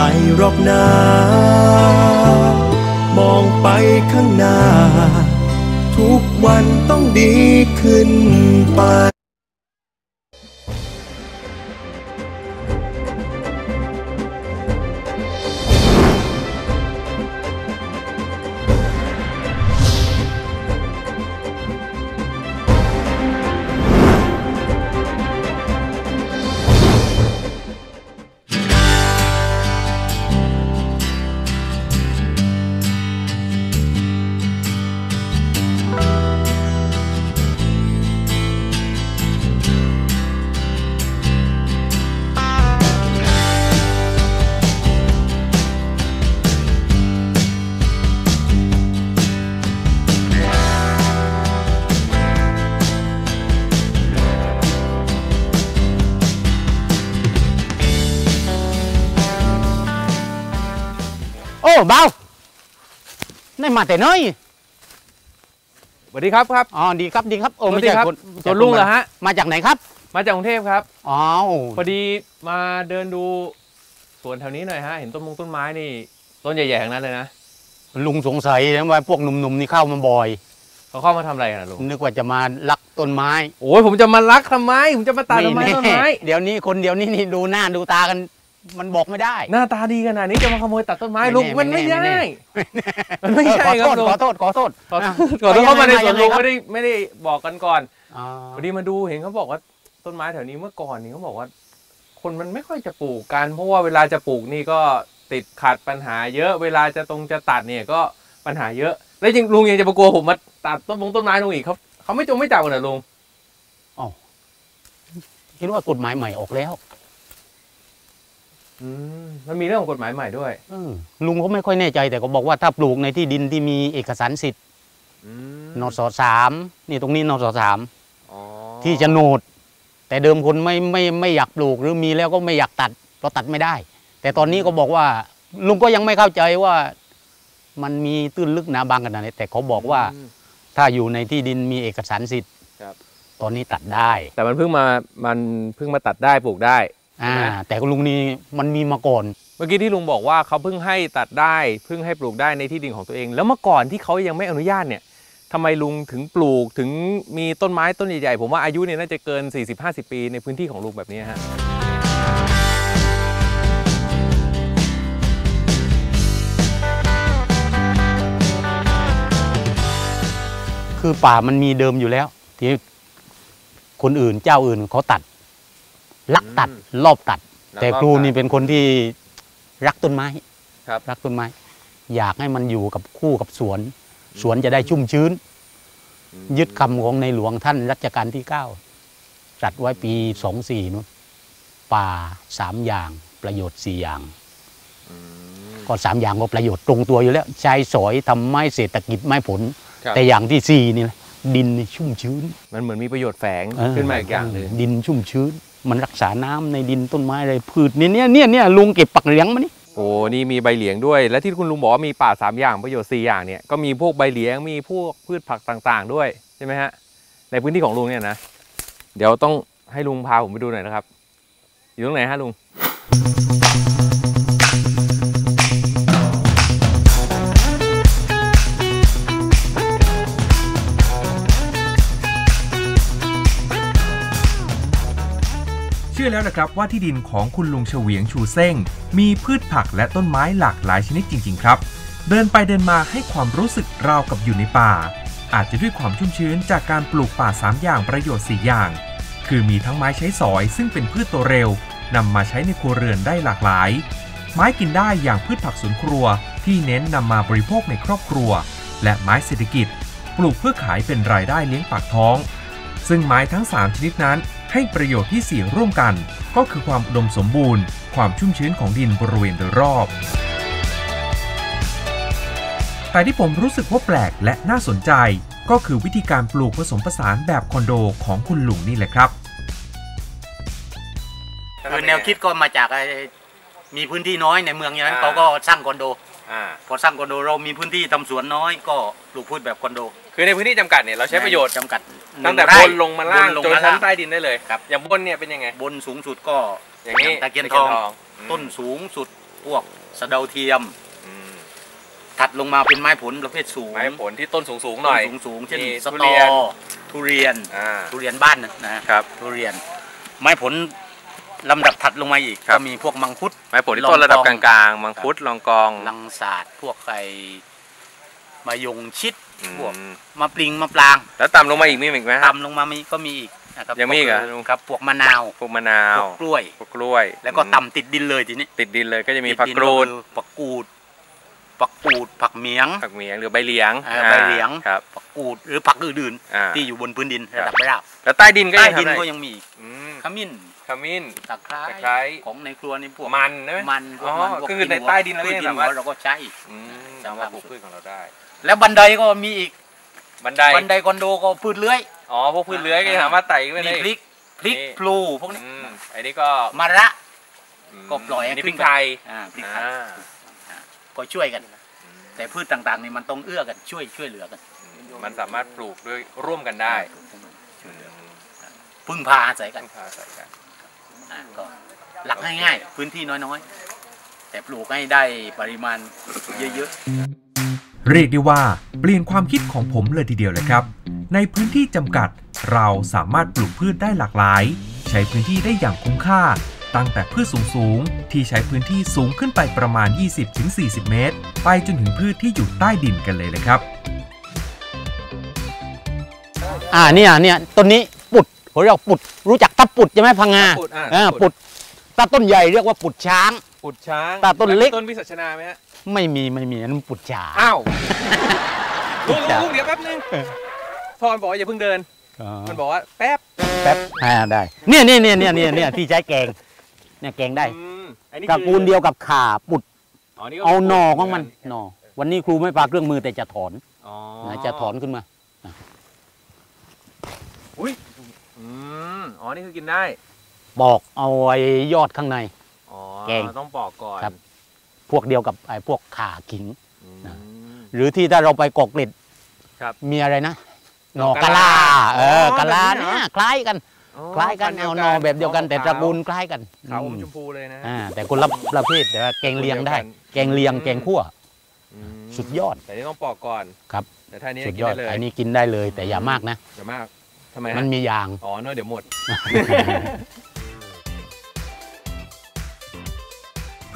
ลหรอกนามองไปข้างหน้า ทุกวันต้องดีขึ้นไป เบานี่มาแต่น้อยสวัสดีครับครับ อ๋อ ดีครับ ดีครับ โอ้สวัไม่สดีใช่ครับคนสวนลุงเหรอฮะ มาจากไหนครับ มาจากกรุงเทพครับ อ๋อ พอดีมาเดินดูสวนแถวนี้หน่อยฮะ เห็นต้นมงต้นไม้นี่ ต้นใหญ่ๆทั้งนั้นเลยนะ ลุงสงสัยนะว่าพวกหนุ่มๆนี่เข้ามาบ่อย เขาเข้ามาทำอะไรกันนะลุง นึกว่าจะมาลักต้นไม้ โอ้ยผมจะมารักทำไม ผมจะมาตัดทำไมแต้นไม้ เดี๋ยวนี้คนเดียวนี่นี่ดูหน้าดูตากัน มันบอกไม่ได้ หน้าตาดีขนาดนี้จะมาขโมยตัดต้นไม้ไม่ลุงแน่มันไม่ไม่แน่ได้ มันไม่ใช่ขอคโทรับษลุงขอโทษขอโทษขออะก่อนที่เข้ามาในสวนลุงยังไงครับไม่ได้ไม่ได้บอกกันก่อนอ๋อพอดีมาดูเห็นเขาบอกว่าต้นไม้แถวนี้เมื่อก่อนนี่เขาบอกว่า คนมันไม่ค่อยจะปลูกกันเพราะว่าเวลาจะปลูกนี่ก็ติดขัดปัญหาเยอะ เวลาจะตรงจะตัดเนี่ยก็ปัญหาเยอะ แล้วจริงลุงยังจะมากลัวผมมาตัดต้นมงต้นไม้ลุงอีกเขาเขาไม่จงไม่จับกันเหรอลุงคิดว่ากฎหมายใหม่ออกแล้ว อืมมันมีเรื่องของกฎหมายใหม่ด้วย เออลุงเขาไม่ค่อยแน่ใจแต่ก็บอกว่าถ้าปลูกในที่ดินที่มีเอกสารสิทธิ์อืมนสสามนี่ตรงนี้นสสามอ๋อที่โฉนด แต่เดิมคนไม่ไม่ไม่อยากปลูกหรือมีแล้วก็ไม่อยากตัดเพราะตัดไม่ได้ แต่ตอนนี้ก็บอกว่า ลุงก็ยังไม่เข้าใจว่า มันมีตื้นลึกหนาบางขนาดไหนแต่เขาบอกว่าอืมถ้าอยู่ในที่ดินมีเอกสารสิทธิ์ครับ ตอนนี้ตัดได้ แต่มันเพิ่งมา มันเพิ่งมาตัดได้ปลูกได้ อ่าใช่ไหมแต่ลุงนี่มันมีมาก่อน เมื่อกี้ที่ลุงบอกว่าเขาเพิ่งให้ตัดได้เพิ่งให้ปลูกได้ในที่ดินของตัวเอง แล้วเมื่อก่อนที่เขายังไม่อนุญาตเนี่ยทำไมลุงถึงปลูกถึงมีต้นไม้ต้นใหญ่ๆผมว่าอายุเนี่ยน่าจะเกิน 40-50 ปีในพื้นที่ของลุงแบบนี้ฮะคือป่ามันมีเดิมอยู่แล้ว ที่คนอื่นเจ้าอื่นเขาตัด ลักตัดรอบตัด แต่ครูนี่เป็นคนที่รักต้นไม้ครับรักต้นไม้ อยากให้มันอยู่กับคู่กับสวน สวนจะได้ชุ่มชื้น ยึดคำของในหลวงท่านรัชกาลที่เก้าตรัสไว้ปีสองสี่นู้นป่าสามอย่างประโยชน์สี่อย่างก็สามอย่างก็ประโยชน์ตรงตัวอยู่แล้วใช้สอยทำไม้เศรษฐกิจไม้ผลครับแต่อย่างที่สี่นี่แหละ ดินนี่ชุ่มชื้น มันเหมือนมีประโยชน์แฝงเออขึ้นมาอีกอย่างหนึ่งดินชุ่มชื้น มันรักษาน้ำในดินต้นไม้อะไรพืชเนี่ยเนี่ยเนี่ยเนี่ยลุงเก็บปักเหลียงมานี่โอ้นี่มีใบเหลียงด้วย และที่คุณลุงบอกว่ามีป่าสามอย่างประโยชน์สี่อย่างเนี่ยก็มีพวกใบเหลียงมีพวกพืชผักต่างๆ ด้วยใช่ไหมฮะในพื้นที่ของลุงเนี่ยนะเดี๋ยวต้องให้ลุงพาผมไปดูหน่อยนะครับ อยู่ตรงไหนฮะลุง ชื่อแล้วนะครับว่าที่ดินของคุณลุงเฉวียงชูเซ้งมีพืชผักและต้นไม้หลากหลายชนิดจริง ๆ ครับ เดินไปเดินมาให้ความรู้สึกราวกับอยู่ในป่า อาจจะด้วยความชุ่มชื้นจากการปลูกป่า 3 อย่างประโยชน์ 4 อย่าง คือมีทั้งไม้ใช้สอย ซึ่งเป็นพืชตัวเร็วนำมาใช้ในครัวเรือนได้หลากหลาย ไม้กินได้อย่างพืชผักสวนครัว ที่เน้นนำมาบริโภคในครอบครัว และไม้เศรษฐกิจ ปลูกเพื่อขายเป็นรายได้เลี้ยงปากท้อง ซึ่งไม้ทั้ง 3 ชนิดนั้น ให้ประโยชน์ที่สี่ร่วมกัน ก็คือความอุดมสมบูรณ์ ความชุ่มชื้นของดินบริเวณโดยรอบ แต่ที่ผมรู้สึกว่าแปลกและน่าสนใจ ก็คือวิธีการปลูกผสมผสานแบบคอนโดของคุณลุงนี่แหละครับคือแนวคิดก็มาจากไอ้มีพื้นที่น้อยในเมืองอย่างนั้นอ่าเขาก็สร้างคอนโดอ่าพอสร้างคอนโดเรามีพื้นที่ทำสวนน้อยก็ปลูกพืชแบบคอนโด คือในพื้นที่จำกัดเนี่ยเราใช้ประโยชน์จำกัด ตั้งแต่หนึ่บไร่นลงมาล่างบลจนมาชั้ล่านงใต้ดินได้เลยครับอย่างบนเนี่ยเป็นยังไง บนสูงสุดก็อย่างนี้ตะเกียนทองมต้นสูงสุดพวกสะเดาเทียมอืมถัดลงมาเป็นไม้ผลประเภทสูงไม้ผลที่ต้นสูงๆหน่อยสูงสูงๆเช่นมีสทุตเรีอยนทุเรียนอ่าทุเรียนบ้านนะนะฮะครับ ทุเรียน ไม้ผลลำดับถัดลงมาอีกครับก็มีพวกมังคุดไม้ผลที่ต้นระดับลกอลางกองงๆ มังคุดลองกองลังศาสตร์พวกไอ้มายงชิด อืมพวกมะปริงมะปราง แล้วต่ำลงมาอีกมีอีกไหมครับ ต่ำลงมามีก็มีอีกนะครับยังมีอีกเหรอพวครับพวกมะนาวพวกมะนาวพวกกล้วยพวกกล้วย แล้วก็อืมต่ำติดดินเลยทีนี้ ติดดินเลยก็จะมีติดผักดินกรูดคือผักกูดผักกูดผักเหมียงผักเหมียงหรือใบเหลียงเออใบเหลียงครับผักกูดหรือผักอื่นอ่าๆที่อยู่บนพื้นดินครับระดับไม่ราบแล้วใต้ดินก็ใต้ยังดินทำได้ก็ยังมีอีกอืมขมิ้นขมิ้นตะไคร้ตะไคร้ของในครัวนี่พวกมันใช่ไหมมันพวอ๋กอมันพวกก็คือในใต้ดินเราพืชยังกินสามารถเราก็ใช้อืมสาสามารารถถปลูกพืชของเราได้ แล้วบันไดก็มีอีกบันไดบันไดคอนโดก็พืชเลื้อยอ๋อพวกพืชเลื้อยก็สามารถไต่ขึ้นไปมีได้พริกพริกนี่พลูพวกนี้อืมอันนี้ก็มะระอืมก็ปล่อยให้นี่ขึ้พรินกไปไทยอ่าพริกไทยอ่าก็ช่วยกัน แต่พืชต่างๆนี่มันต้องเอื้อกันช่วยช่วยเหลือกัน มันสามารถปลูกด้วยร่วมกันได้ช่วยเหลือพึ่งพาอาศัยกันต้องพาใส่กันอ่าก็หลักง่ายๆ พื้นที่น้อยๆ แต่ปลูกให้ได้ปริมาณเยอะๆ เรียกได้ว่าเปลี่ยนความคิดของผมเลยทีเดียวเลยครับ ในพื้นที่จำกัด เราสามารถปลูกพืชได้หลากหลาย ใช้พื้นที่ได้อย่างคุ้มค่า ตั้งแต่พืชสูงๆ ที่ใช้พื้นที่สูงขึ้นไปประมาณ 20-40 เมตร ไปจนถึงพืชที่อยู่ใต้ดินกันเลยเลยครับ อ่าเนี่ยเนี่ยต้นนี้ปุดผมเรียกปุดรู้จักตะปุดใช่ไหมพังงาปุดอะอ่าปุดตาต้นใหญ่เรียกว่าปุดช้าง ปุดช้างตาต้นเล็กแวมีต้นวิสัชนาไหมฮะ ไม่มีไม่มีอันนั้นปุดช้างอ้าวลุงจ้ะลุงเดี๋ยวแป๊บนึงพอมันบอกว่าอย่าเพิ่งเดินอ๋อมันบอกว่าแป๊บแป๊บอ่าได้ เนี่ยเนี่ยเนี่ยเนี่ยเนี่ยเนี่ยที่ใช้แกง เนี่ยแกงได้อืมอันนี้ตระกูลเดียวกับข่าปุดอ๋อนี่ก็เอาหนอของมันหนอวันนี้ครูไม่ปาเครื่องมือแต่จะถอนอ๋อนะจะถอนขึ้นมาอุ้ยอืมอ๋อนี่คือกินได้ปอกเอาไอ้ยอดข้างในอ๋อแกงต้องปอกก่อนครับ พวกเดียวกับไอ้พวกข่าขิงอืมนะ หรือที่ถ้าเราไปกอกเกล็ดครับมีอะไรนะหหนน่ออกะกะลาลาเอออ๋อกะลาแบบนี้เนี่เหรอยคล้ายกันอ๋อคล้ายกันพัเอาธุ์หนอแบบเดียวกันแต่ตระกูลคล้ายกันขาวอมอืมชมพูเลยนะฮะอ่าแต่คนละประเภทแต่ว่าแกงเลียงได้ แกงเลียงแกงคั่วอืมสุดยอด แต่นี่ต้องปอกก่อนครับ แต่ถ้านี้สุดกินยอดได้เลยอันนี้กินได้เลยแต่อย่ามากนะ อย่ามากทำไมมัฮะนมียาง อ๋อเนอะเดี๋ยวหมด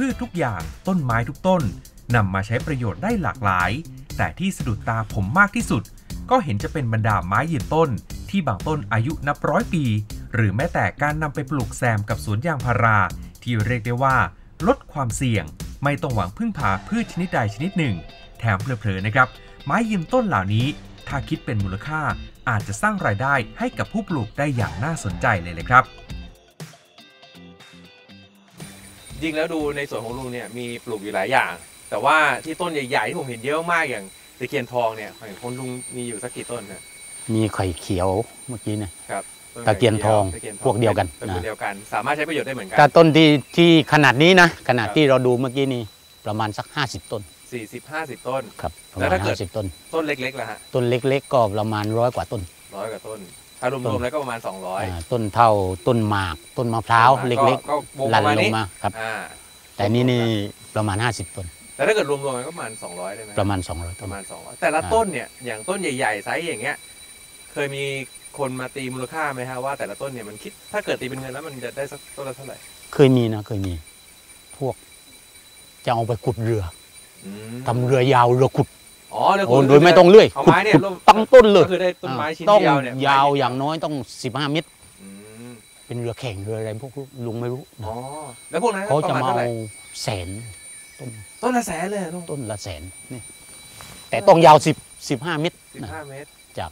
พืชทุกอย่างต้นไม้ทุกต้นนำมาใช้ประโยชน์ได้หลากหลาย แต่ที่สะดุดตาผมมากที่สุด ก็เห็นจะเป็นบรรดาไม้ยืนต้น ที่บางต้นอายุนับร้อยปี หรือแม้แต่การนำไปปลูกแซมกับสวนยางพารา ที่เรียกได้ว่า ลดความเสี่ยง ไม่ต้องหวังพึ่งพาพืชชนิดใดชนิดหนึ่ง แถมเพลอๆนะครับ ไม้ยืนต้นเหล่านี้ ถ้าคิดเป็นมูลค่าอาจจะสร้างรายได้ให้กับผู้ปลูกได้อย่างน่าสนใจเลยเลยครับ จริงแล้วดูในส่วนของลุงเนี่ยมีปลูกอยู่หลายอย่าง แต่ว่าที่ต้นใหญ่ๆที่ผมเห็นเยอะมากอย่างตะเคียนทองเนี่ยของคนลุงมีอยู่สักกี่ต้นนะมีไข่เขียวเมื่อกี้เนี่ยต้นตะเคียนทองตะคียนพวกเดียวกันตระกูลนะเดียวกัน สามารถใช้ประโยชน์ได้เหมือนกัถ้าต้นที่ที่ขนาดนี้นะขนาดครับที่เราดูเมื่อกี้นี้ประมาณสัก 50 ต้นสี่สิบห้าสิบต้นครับประแล้มาวณถ้าเกิด50ต้นต้นเล็กๆล่ะฮะต้นเล็ก ๆ ก็ประมาณร้อยกว่าต้นร้อยกว่าต้น ถ้ารวมๆแล้วก็ประมาณ 200อ่าต้นเท่าต้นหมาก ต้นมะพร้าวเล็กก็วงๆปลันระมาณลงนี้มาครับอ่าแต่นี่นี่ประมาณ 50 ต้นแต่ถ้าเกิดรวมๆกันก็ประมาณ 200ได้ไหมประมาณ 200ปต้นระมาณ 200 แต่ละอ่าต้นเนี่ยอย่างต้นใหญ่ๆไซส์อย่างเงี้ยเคยมีคนมาตีมูลค่าไหมฮะว่าแต่ละต้นเนี่ยมันคิดถ้าเกิดตีเป็นเงินแล้วมันจะได้สักต้นละเท่าไหร่เคยมีนะเคยมี พวกจะเอาไปขุดเรืออืมทำเรือยาวเรือขุด อ๋อเดี๋ยวโอ้คุณโดยไม่ต้องเลื่อยเอาขุดไม้เนี่ยขุดลงตั้งต้นเลยก็คือได้ต้นไม้ชิ้นต้องเดียวเนี่ยยาวอย่างน้อยต้อง 15 เมตร อืมเป็นเรือแข่งเรืออะไรพวกลุงไม่รู้นะอ๋อแล้วพวกนั้นเขาจะประณมาท่เอาไหร่แสนต้นต้นละแสนเลยลุงต้นละแสนนี่แต่ต้องยาว10 15เมตรสิบนะห้าเมตร จาก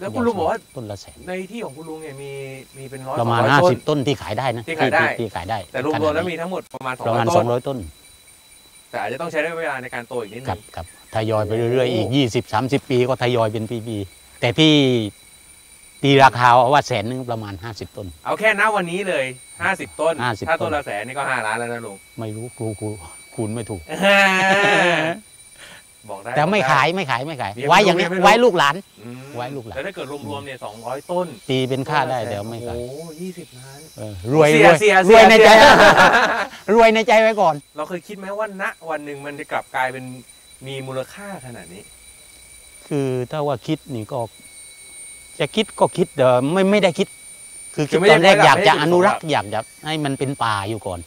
แล้วคุณลุงบอกว่า ต้นละแสนในที่ของคุณลุงเนี่ยมีมีเป็นร้อยประมาณ สองอยต้น 50 ต้นที่ขายได้นะที่ขายได้ ที่ขายได้แต่รวมๆแล้วมีทั้งหมดประมาณประมาณ200ต้น200 ต้นแต่อาจจะต้องใช้ระยะเวลาในการโตอีกนิดคนึรับงครับ ทยอยไปเรื่อยๆ อีก 20 30 ปีก็ทยอยเป็นปีๆแต่ที่ตีราคาเอาว่าแสนหนึงประมาณ 50 ต้น เอาแค่ณวันนี้เลย 50 ต้น 50ถ้าต้ต้นนละแสนนี่ก็ 5 ล้านแล้วนะลุงไม่รู้ครูครูคูณไม่ถูก บอกได้แต่ไม่บอกด้ขายไม่ขายไม่ขายเมียไม่ไว้อย่างนี้รู้เมียไม่รู้ไว้ลูกหลานอืมไว้ลูกหลานแล้วถ้าเกิดรวมๆเนี่ยสองร้อยต้น ตีเป็นค่าได้เดี๋ยวไม่ขายโอ้ยี่สิบล้านเออรวยเสีรยวยเสียรเสีวยในใจเสียรวยในใจไว้ก่อน เราเคยคิดไหมว่าณวันหนึ่งมันจะกลับกลายเป็น มีมูลค่าขนาดนี้ คือถ้าว่าคิดนี่ก็ จะคิดก็คิดเดี๋ยวไม่ไม่ได้คิด คือคิดคือไม่ตอนแรกได้อยากจะไม่ได้อนุรักษ์จุดประสงค์อยากจะให้มันเป็นป่าอยู่ก่อน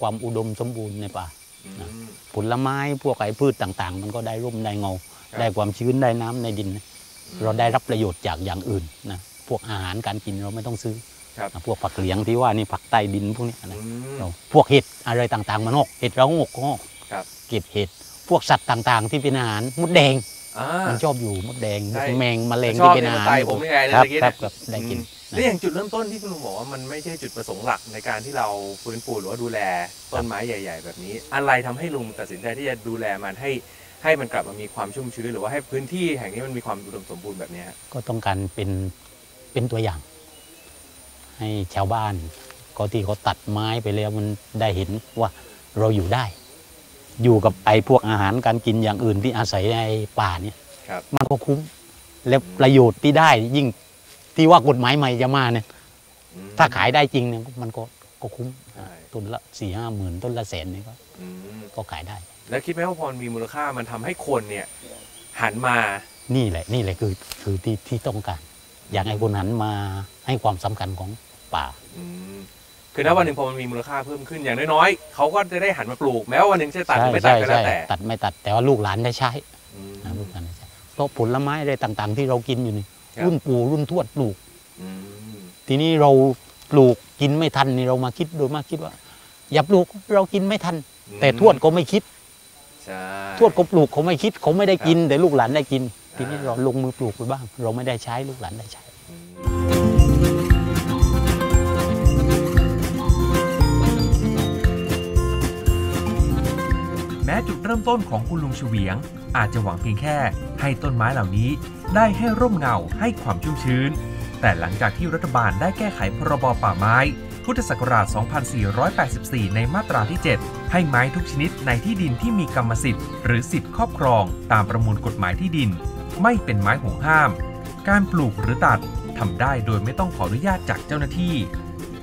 ความอุดมสมบูรณ์ในป่า อืม ผลไม้พวกไอ้พืชต่างๆ มันก็ได้ร่มได้เงา ครับ ได้ความชื้นได้น้ำในดิน เราได้รับประโยชน์จากอย่างอื่นนะพวกอาหารการกินเราไม่ต้องซื้อครับนะพวกผักเหลียงที่ว่านี่ผักใต้ดินพวกเนี้ยนะอืม เราพวกเห็ดอะไรต่างๆมันงอกเห็ดเรางอกก็งอกครับ เก็บเห็ด พวกสัตว์ต่างๆ ที่เป็นอาหารมดแดง อ่า มันชอบอยู่มดแดงใช่ แมงแมลงชอบที่เป็นอาหารเนี่ยมันไต่ผมนี่ไงครับเมื่อกี้ครับเนี่ยครับได้กิน แล้วอย่างจุดเริ่มต้นที่คุณลุงบอกว่ามันไม่ใช่จุดประสงค์หลักในการที่เราฟื้นฟูหรือว่าดูแลต้นไม้ใหญ่ ๆ แบบนี้ อะไรทำให้ลุงตัดสินใจที่จะดูแลมันให้ให้มันกลับมามีความชุ่มชื้นหรือว่าให้พื้นที่แห่งนี้มันมีความอุดมสมบูรณ์แบบเนี้ยฮะก็ต้องการเป็นเป็นตัวอย่าง ให้ชาวบ้านก็ที่เขาตัดไม้ไปแล้วมันได้เห็นว่าเราอยู่ได้ อยู่กับไอ้พวกอาหารการกินอย่างอื่นที่อาศัยในป่าเนี่ยครับ มันก็คุ้ม และประโยชน์ที่ได้ยิ่งที่ว่ากฎหมายใหม่จะมาเนี่ย อืม ถ้าขายได้จริงเนี่ยมันก็ก็คุ้มใช่ ต้นละสี่ห้าหมื่นต้นละแสนนี่ก็อืมก็ขายได้ แล้วคิดไหมว่าพอมันมีมูลค่ามันทำให้คนเนี่ย หันมานี่แหละนี่แหละคือคือที่ที่ต้องการ อยากให้คนหันมาให้ความสำคัญของป่า อืม คือณวันหนึ่งพอมันมีมูลค่าเพิ่มขึ้นอย่างน้อยๆเขาก็จะได้หันมาปลูกแม้ว่าวันหนึ่งจะตัดหรือไม่ตัดก็แล้วแต่ตัดไม่ตัดแต่ว่าลูกหลานได้ใช้อืมนะลูกหลานได้ใช้เพราะผลไม้อะไรต่างๆ ที่เรากินอยู่นี่ครับรุ่นปู่รุ่นทวดปลูกอืมทีนี้เราปลูกกินไม่ทันนี่เรามาคิดโดยมากคิดว่า อย่าปลูกเรากินไม่ทัน แต่ทวดก็ไม่คิดใช่ทวดก็ปลูกเขาไม่คิดเขาไม่ได้กิน แต่ลูกหลานได้กินอ่าทีนี้เราลงมือปลูกไปบ้าง เราไม่ได้ใช้ลูกหลานได้ใช้ ริ่มต้นของคุณลุงเฉวียง อาจจะหวังเพียงแค่ ให้ต้นไม้เหล่านี้ได้ให้ร่มเงาให้ความชุ่มชื้น แต่หลังจากที่รัฐบาลได้แก้ไขพรบป่าไม้ พุทธศักราช 2484 ในมาตราที่ 7 ให้ไม้ทุกชนิดในที่ดินที่มีกรรมสิทธิ์หรือสิทธิ์ครอบครอง ตามประมวลกฎหมายที่ดิน ไม่เป็นไม้ห่วงห้าม การปลูกหรือตัดทำได้โดยไม่ต้องขออนุญาตจากเจ้าหน้าที่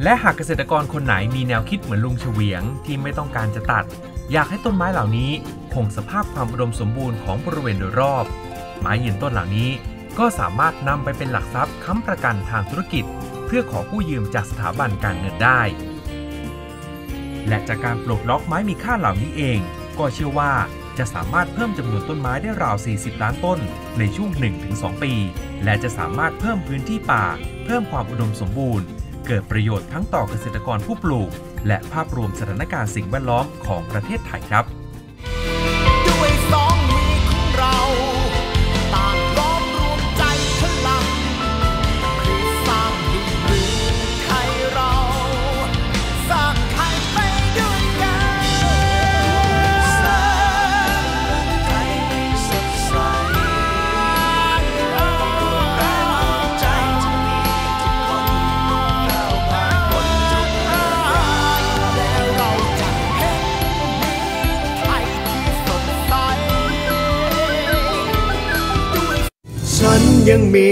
และหากเกษตรกรคนไหนมีแนวคิดเหมือนลุงเฉวียงที่ไม่ต้องการจะตัด อยากให้ต้นไม้เหล่านี้คงสภาพความอุดมสมบูรณ์ของบริเวณโดยรอบ ไม้ยืนต้นเหล่านี้ก็สามารถนำไปเป็นหลักทรัพย์ค้ำประกันทางธุรกิจ เพื่อขอกู้ยืมจากสถาบันการเงินได้ และจากการปลดล็อกไม้มีค่าเหล่านี้เอง ก็เชื่อว่าจะสามารถเพิ่มจำนวนต้นไม้ได้ราว 40 ล้านต้น ในช่วง 1-2 ปี และจะสามารถเพิ่มพื้นที่ป่า เพิ่มความอุดมสมบูรณ์ เกิดประโยชน์ทั้งต่อเกษตรกรผู้ปลูก และภาพรวมสถานการณ์สิ่งแวดล้อมของประเทศไทยครับ ยังมี